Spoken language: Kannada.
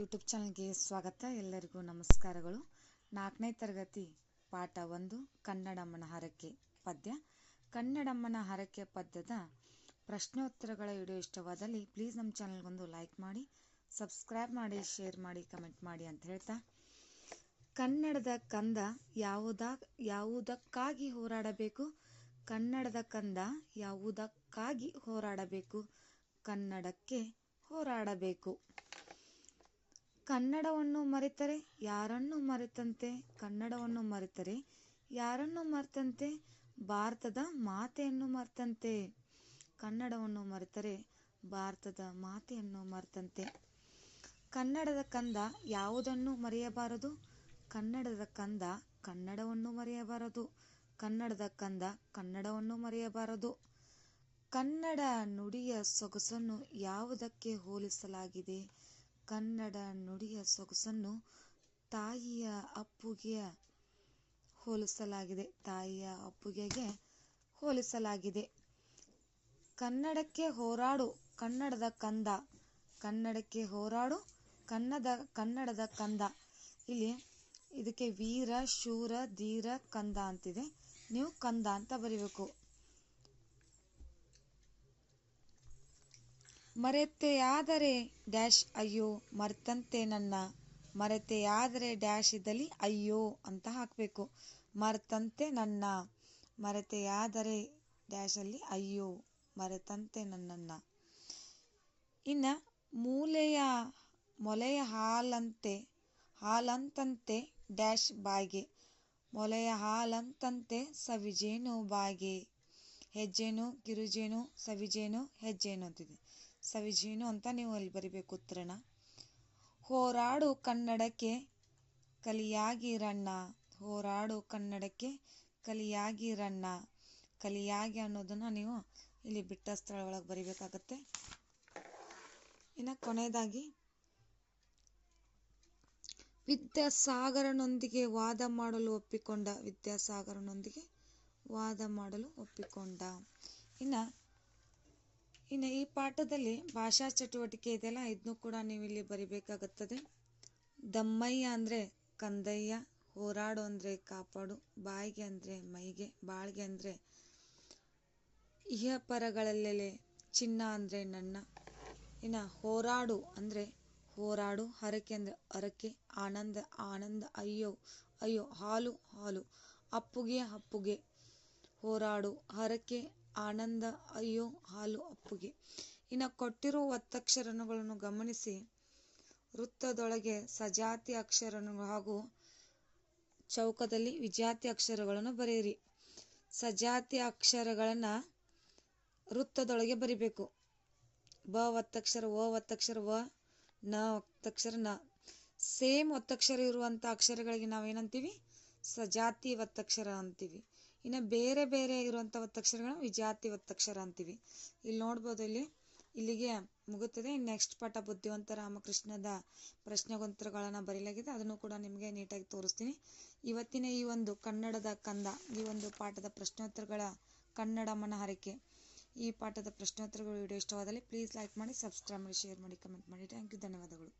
ಯೂಟ್ಯೂಬ್ ಚಾನಲ್ಗೆ ಸ್ವಾಗತ. ಎಲ್ಲರಿಗೂ ನಮಸ್ಕಾರಗಳು. ನಾಲ್ಕನೇ ತರಗತಿ ಪಾಠ ಒಂದು ಕನ್ನಡಮ್ಮನ ಹರಕೆ ಪದ್ಯ. ಕನ್ನಡಮ್ಮನ ಹರಕೆ ಪದ್ಯದ ಪ್ರಶ್ನೋತ್ತರಗಳ ವಿಡಿಯೋ ಇಷ್ಟವಾದಲ್ಲಿ ಪ್ಲೀಸ್ ನಮ್ಮ ಚಾನಲ್ಗೊಂದು ಲೈಕ್ ಮಾಡಿ, ಸಬ್ಸ್ಕ್ರೈಬ್ ಮಾಡಿ, ಶೇರ್ ಮಾಡಿ, ಕಮೆಂಟ್ ಮಾಡಿ ಅಂತ ಹೇಳ್ತಾ. ಕನ್ನಡದ ಕಂದ ಯಾವುದ, ಯಾವುದಕ್ಕಾಗಿ ಹೋರಾಡಬೇಕು? ಕನ್ನಡದ ಕಂದ ಯಾವುದಕ್ಕಾಗಿ ಹೋರಾಡಬೇಕು? ಕನ್ನಡಕ್ಕೆ ಹೋರಾಡಬೇಕು. ಕನ್ನಡವನ್ನು ಮರೆತರೆ, ಯಾರನ್ನು ಮರೆತಂತೆ ಕನ್ನಡವನ್ನು ಮರೆತರೆ, ಯಾರನ್ನು ಮರೆತಂತೆ ಭಾರತದ ಮಾತೆಯನ್ನು ಮರೆತಂತೆ ಕನ್ನಡವನ್ನು ಮರೆತರೆ, ಭಾರತದ ಮಾತೆಯನ್ನು ಮರೆತಂತೆ. ಕನ್ನಡದ ಕಂದ ಯಾವುದನ್ನು ಮರೆಯಬಾರದು? ಕನ್ನಡದ ಕಂದ ಕನ್ನಡವನ್ನು ಮರೆಯಬಾರದು. ಕನ್ನಡದ ಕಂದ ಕನ್ನಡವನ್ನು ಮರೆಯಬಾರದು. ಕನ್ನಡ ನುಡಿಯ ಸೊಗಸನ್ನು ಯಾವುದಕ್ಕೆ ಹೋಲಿಸಲಾಗಿದೆ? ಕನ್ನಡ ನುಡಿಯ ಸೊಗಸನ್ನು ತಾಯಿಯ ಅಪ್ಪುಗೆಯ ಹೋಲಿಸಲಾಗಿದೆ. ತಾಯಿಯ ಅಪ್ಪುಗೆಗೆ ಹೋಲಿಸಲಾಗಿದೆ. ಕನ್ನಡಕ್ಕೆ ಹೋರಾಡು, ಕನ್ನಡದ ಕಂದ. ಕನ್ನಡಕ್ಕೆ ಹೋರಾಡು ಕನ್ನಡ ಕನ್ನಡದ ಕಂದ. ಇಲ್ಲಿ ಇದಕ್ಕೆ ವೀರ, ಶೂರ, ಧೀರ, ಕಂದ ಅಂತಿದೆ. ನೀವು ಕಂದ ಅಂತ ಬರಿಬೇಕು. ಮರೆತೆಯಾದರೆ ಡ್ಯಾಶ್ ಅಯ್ಯೋ, ಮರ್ತಂತೆ ನನ್ನ. ಮರೆತೆಯಾದರೆ ಡ್ಯಾಶ್ ಇದ್ದಲ್ಲಿ ಅಯ್ಯೋ ಅಂತ ಹಾಕಬೇಕು. ಮರ್ತಂತೆ ನನ್ನ. ಮರೆತೆಯಾದರೆ ಡ್ಯಾಶಲ್ಲಿ ಅಯ್ಯೋ, ಮರೆತಂತೆ ನನ್ನನ್ನು. ಇನ್ನು ಮೂಲೆಯ, ಮೊಲೆಯ ಹಾಲಂತೆ, ಹಾಲಂತಂತೆ ಡ್ಯಾಶ್ ಬಾಗೆ. ಮೊಲೆಯ ಹಾಲಂತಂತೆ ಸವಿಜೇನು ಬಾಗೆ. ಹೆಜ್ಜೇನು ಕಿರುಜೇನು ಸವಿಜೇನು, ಹೆಜ್ಜೇನು ಅಂತಿದೆ. ಸವಿಜೇನು ಅಂತ ನೀವು ಅಲ್ಲಿ ಬರಿಬೇಕು ಉತ್ತರಣ. ಹೋರಾಡು ಕನ್ನಡಕ್ಕೆ ಕಲಿಯಾಗಿರಣ್ಣ ಹೋರಾಡು ಕನ್ನಡಕ್ಕೆ ಕಲಿಯಾಗಿರಣ್ಣ ಕಲಿಯಾಗಿ ಅನ್ನೋದನ್ನು ನೀವು ಇಲ್ಲಿ ಬಿಟ್ಟ ಸ್ಥಳ ಒಳಗೆ ಬರಿಬೇಕಾಗತ್ತೆ. ಇನ್ನು ಕೊನೆಯದಾಗಿ, ವಿದ್ಯಾಸಾಗರನೊಂದಿಗೆ ವಾದ ಮಾಡಲು ಒಪ್ಪಿಕೊಂಡ. ವಿದ್ಯಾಸಾಗರನೊಂದಿಗೆ ವಾದ ಮಾಡಲು ಒಪ್ಪಿಕೊಂಡ. ಇನ್ನು ಇನ್ನು ಈ ಪಾಠದಲ್ಲಿ ಭಾಷಾ ಚಟುವಟಿಕೆ ಇದೆಯಲ್ಲ ಇದನ್ನು ಕೂಡ ನೀವು ಇಲ್ಲಿ ಬರಿಬೇಕಾಗುತ್ತದೆ. ದಮ್ಮಯ್ಯ ಅಂದರೆ ಕಂದಯ್ಯ, ಹೋರಾಡು ಅಂದರೆ ಕಾಪಾಡು, ಬಾಯಿಗೆ ಅಂದರೆ ಮೈಗೆ, ಬಾಳ್ಗೆ ಅಂದರೆ ಇಹ ಪರಗಳಲ್ಲೆಲೆ ಚಿನ್ನ ಅಂದರೆ ನನ್ನ. ಇನ್ನು ಹೋರಾಡು ಅಂದರೆ ಹೋರಾಡು, ಹರಕೆ ಅಂದರೆ ಹರಕೆ, ಆನಂದ ಆನಂದ, ಅಯ್ಯೋ ಅಯ್ಯೋ, ಹಾಲು ಹಾಲು, ಅಪ್ಪುಗೆ ಅಪ್ಪುಗೆ, ಹೋರಾಡು, ಹರಕೆ ಆನಂದ, ಅಯ್ಯೋ, ಹಾಲು ಅಪ್ಪುಗೆ. ಇನ್ನು ಕೊಟ್ಟಿರುವ ಒತ್ತಕ್ಷರಗಳನ್ನು ಗಮನಿಸಿ. ವೃತ್ತದೊಳಗೆ ಸಜಾತಿ ಅಕ್ಷರಗಳು ಹಾಗೂ ಚೌಕದಲ್ಲಿ ವಿಜಾತಿ ಅಕ್ಷರಗಳನ್ನು ಬರೆಯಿರಿ. ಸಜಾತಿ ಅಕ್ಷರಗಳನ್ನು ವೃತ್ತದೊಳಗೆ ಬರಿಬೇಕು. ಬ ಒತ್ತಕ್ಷರ, ಒ ಒತ್ತಕ್ಷರ, ವ, ನ ಒತ್ತಕ್ಷರ, ನ. ಸೇಮ್ ಒತ್ತಕ್ಷರ ಇರುವಂಥ ಅಕ್ಷರಗಳಿಗೆ ನಾವೇನಂತೀವಿ? ಸಜಾತಿ ಒತ್ತಕ್ಷರ ಅಂತೀವಿ. ಇನ್ನು ಬೇರೆ ಬೇರೆ ಇರುವಂಥ ಒತ್ತಕ್ಷರಗಳು ವಿಜಾತಿ ಒತ್ತಕ್ಷರ ಅಂತೀವಿ. ಇಲ್ಲಿ ನೋಡ್ಬೋದು ಇಲ್ಲಿ, ಇಲ್ಲಿಗೆ ಮುಗುತ್ತದೆ. ನೆಕ್ಸ್ಟ್ ಪಾಠ ಬುದ್ಧಿವಂತ ರಾಮಕೃಷ್ಣದ ಪ್ರಶ್ನೆಗೋತ್ತರಗಳನ್ನು ಬರೆಯಲಾಗಿದೆ ಅದನ್ನು ಕೂಡ ನಿಮಗೆ ನೀಟಾಗಿ ತೋರಿಸ್ತೀನಿ. ಇವತ್ತಿನ ಈ ಒಂದು ಕನ್ನಡದ ಕಂದ, ಈ ಒಂದು ಪಾಠದ ಪ್ರಶ್ನೋತ್ತರಗಳ ಕನ್ನಡ ಮನಹರಿಕೆ, ಈ ಪಾಠದ ಪ್ರಶ್ನೋತ್ತರಗಳು ವಿಡಿಯೋ ಇಷ್ಟವಾದಲ್ಲಿ ಪ್ಲೀಸ್ ಲೈಕ್ ಮಾಡಿ ಸಬ್ಸ್ಕ್ರೈಬ್ ಮಾಡಿ ಶೇರ್ ಮಾಡಿ ಕಮೆಂಟ್ ಮಾಡಿ. ಥ್ಯಾಂಕ್ ಯು ಧನ್ಯವಾದಗಳು.